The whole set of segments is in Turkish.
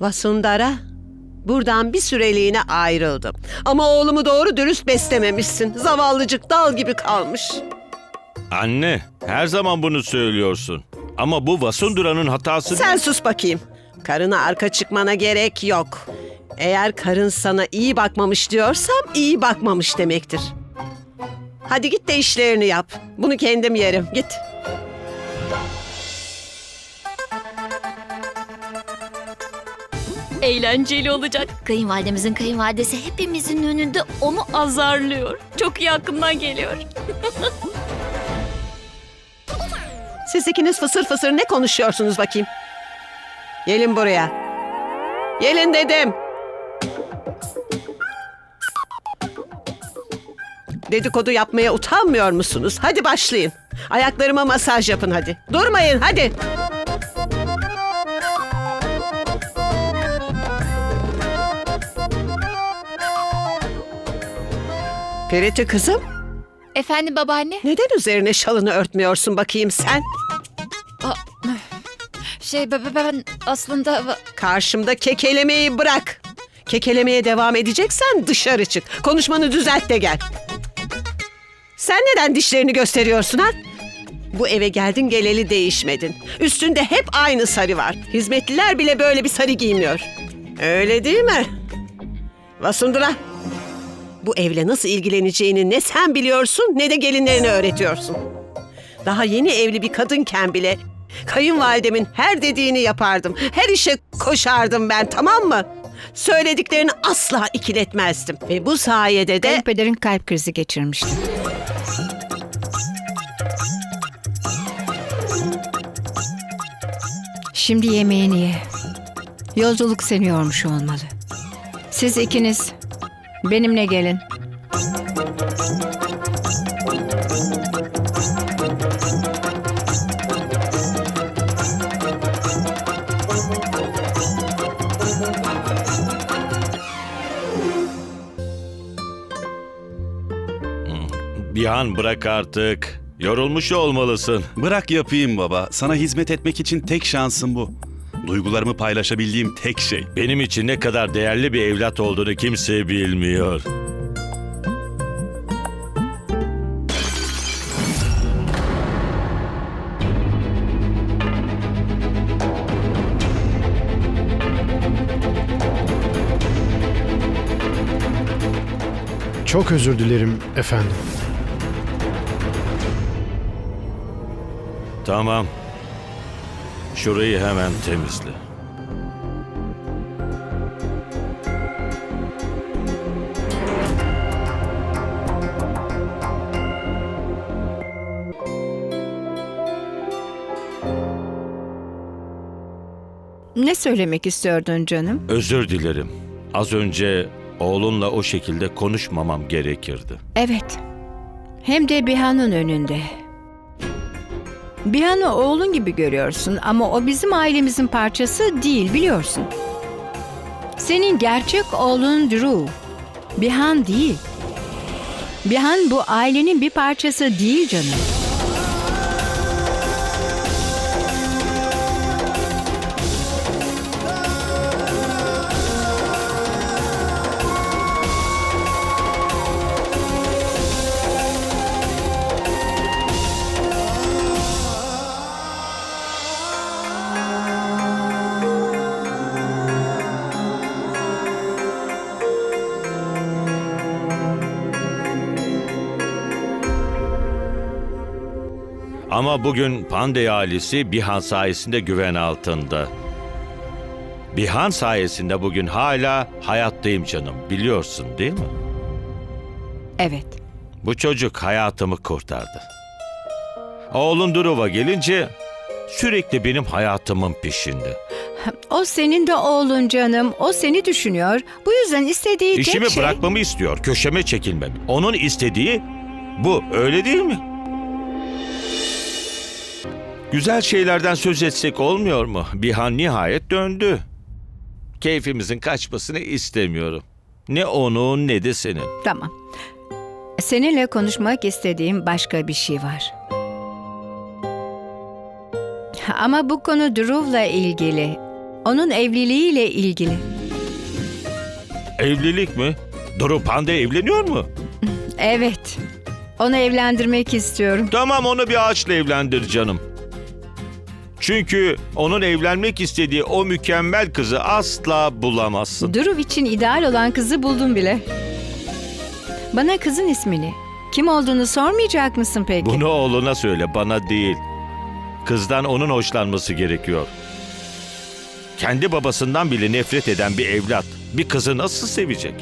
Vasundara, buradan bir süreliğine ayrıldım. Ama oğlumu doğru dürüst beslememişsin. Zavallıcık dal gibi kalmış. Anne, her zaman bunu söylüyorsun. Ama bu Vasundura'nın hatası Sen sus bakayım. Karına arka çıkmana gerek yok. Eğer karın sana iyi bakmamış diyorsam iyi bakmamış demektir. Hadi git de işlerini yap. Bunu kendim yerim. Git. Eğlenceli olacak. Kayınvalidemizin kayınvalidesi hepimizin önünde onu azarlıyor. Çok iyi aklımdan geliyor. Siz ikiniz fısır fısır ne konuşuyorsunuz bakayım? Gelin buraya. Gelin dedim. Dedikodu yapmaya utanmıyor musunuz? Hadi başlayın. Ayaklarıma masaj yapın hadi. Durmayın hadi. Ferite kızım, Efendim babaanne? neden üzerine şalını örtmüyorsun bakayım sen? Şey be- be- ben aslında Karşımda kekelemeyi bırak. Kekelemeye devam edeceksen dışarı çık. Konuşmanı düzelt de gel. Sen neden dişlerini gösteriyorsun ha? Bu eve geldin geleli değişmedin. Üstünde hep aynı sarı var. Hizmetliler bile böyle bir sarı giymiyor. Öyle değil mi? Vasundura. Bu evle nasıl ilgileneceğini ne sen biliyorsun ne de gelinlerine öğretiyorsun. Daha yeni evli bir kadınken bile kayınvalidemin her dediğini yapardım. Her işe koşardım ben tamam mı? Söylediklerini asla ikiletmezdim. Ve bu sayede de... Kayınpederin kalp krizi geçirmişti. Şimdi yemeğini ye. Yolculuk seni yormuş olmalı. Siz ikiniz benimle gelin. Bir an bırak artık. Yorulmuş olmalısın. Bırak yapayım baba. Sana hizmet etmek için tek şansım bu. Duygularımı paylaşabildiğim tek şey. Benim için ne kadar değerli bir evlat olduğunu kimse bilmiyor. Çok özür dilerim efendim. Tamam. Şurayı hemen temizle. Ne söylemek istiyordun canım? Özür dilerim. Az önce oğlunla o şekilde konuşmamam gerekirdi. Evet. Hem de Bihan'ın önünde. Bihan'ı oğlun gibi görüyorsun ama o bizim ailemizin parçası değil biliyorsun. Senin gerçek oğlun Drew. Bihan değil. Bihan bu ailenin bir parçası değil canım. Ama bugün Pandey ailesi Bihan sayesinde güven altında. Bihan sayesinde bugün hala hayattayım canım. Biliyorsun değil mi? Evet. Bu çocuk hayatımı kurtardı. Oğlun Duruva gelince sürekli benim hayatımın peşinde. O senin de oğlun canım. O seni düşünüyor. Bu yüzden istediği tek İşimi şey... bırakmamı istiyor, köşeme çekilmemi. Onun istediği bu, öyle değil mi? Güzel şeylerden söz etsek olmuyor mu? Bihan nihayet döndü. Keyfimizin kaçmasını istemiyorum. Ne onun ne de senin. Tamam. Seninle konuşmak istediğim başka bir şey var. Ama bu konu Drew'la ilgili. Onun evliliğiyle ilgili. Evlilik mi? Duru Pande evleniyor mu? Evet. Onu evlendirmek istiyorum. Tamam onu bir ağaçla evlendir canım. Çünkü onun evlenmek istediği o mükemmel kızı asla bulamazsın. Duruv için ideal olan kızı buldum bile. Bana kızın ismini, kim olduğunu sormayacak mısın peki? Bunu oğluna söyle, bana değil. Kızdan onun hoşlanması gerekiyor. Kendi babasından bile nefret eden bir evlat bir kızı nasıl sevecek?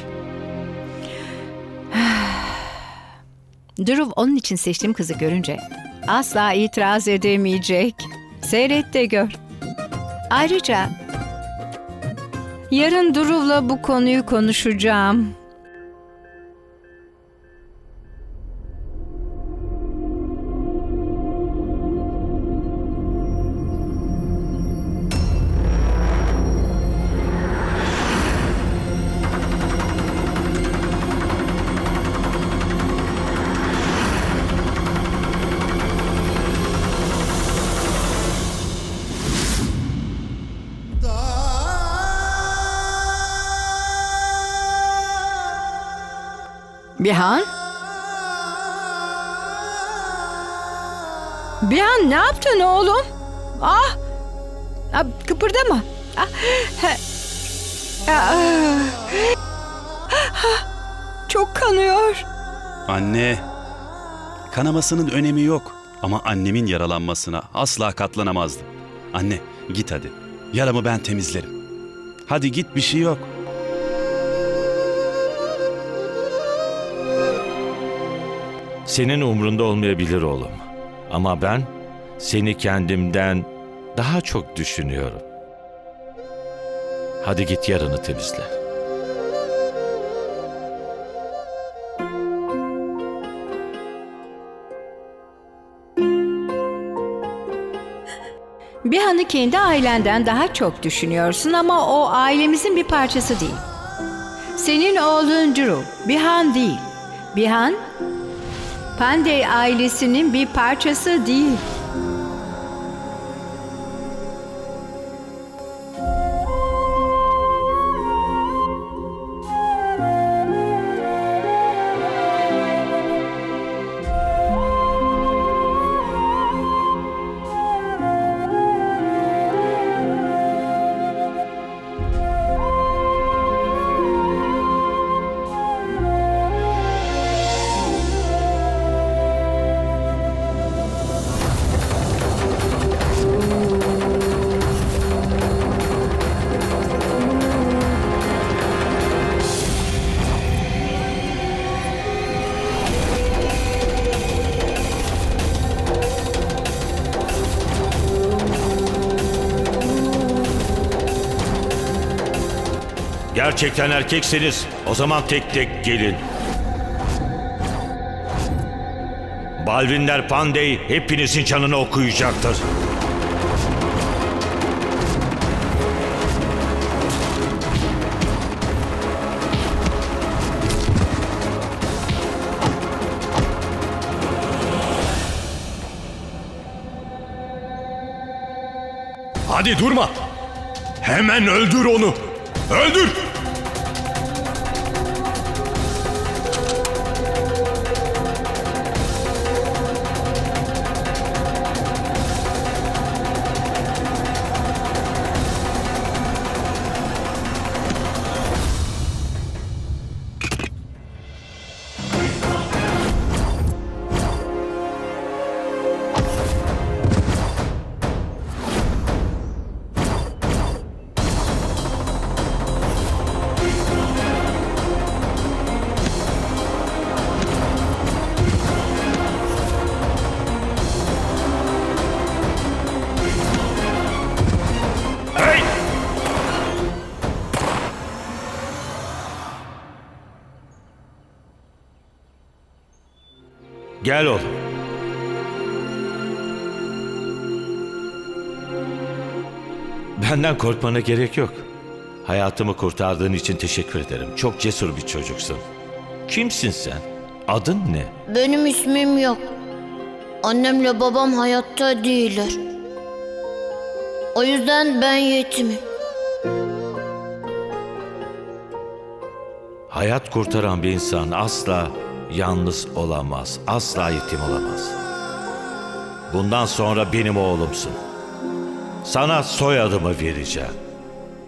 Duruv onun için seçtiğim kızı görünce asla itiraz edemeyecek. Seyret de gör. Ayrıca yarın Duruv'la bu konuyu konuşacağım. Bihan? Bihan ne yaptın oğlum? Ah! ah kıpırdama. Ah. Ah, ah, Çok kanıyor. Anne. Kanamasının önemi yok. Ama annemin yaralanmasına asla katlanamazdım. Anne git hadi. Yaramı ben temizlerim. Hadi git bir şey yok. Senin umrunda olmayabilir oğlum. Ama ben seni kendimden daha çok düşünüyorum. Hadi git yarını temizle. Bihan'ı kendi ailenden daha çok düşünüyorsun ama o ailemizin bir parçası değil. Senin oğlun Drew, Bihan değil. Bihan, Pandey ailesinin bir parçası değil. Gerçekten erkekseniz o zaman tek tek gelin. Balvinler Pandey hepinizin canını okuyacaktır. Hadi durma. Hemen öldür onu. Öldür. Gel oğlum. Benden korkmana gerek yok. Hayatımı kurtardığın için teşekkür ederim. Çok cesur bir çocuksun. Kimsin sen? Adın ne? Benim ismim yok. Annemle babam hayatta değiller. O yüzden ben yetimim. Hayat kurtaran bir insan asla yalnız olamaz, asla yetim olamaz. Bundan sonra benim oğlumsun. Sana soyadımı vereceğim.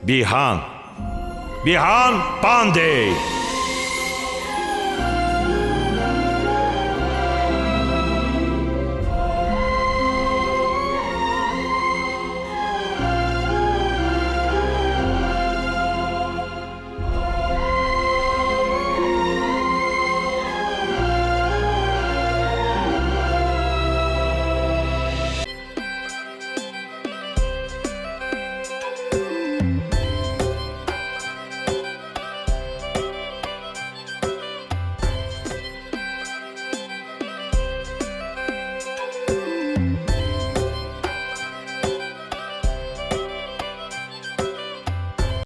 Bihan. Bihan Pandey.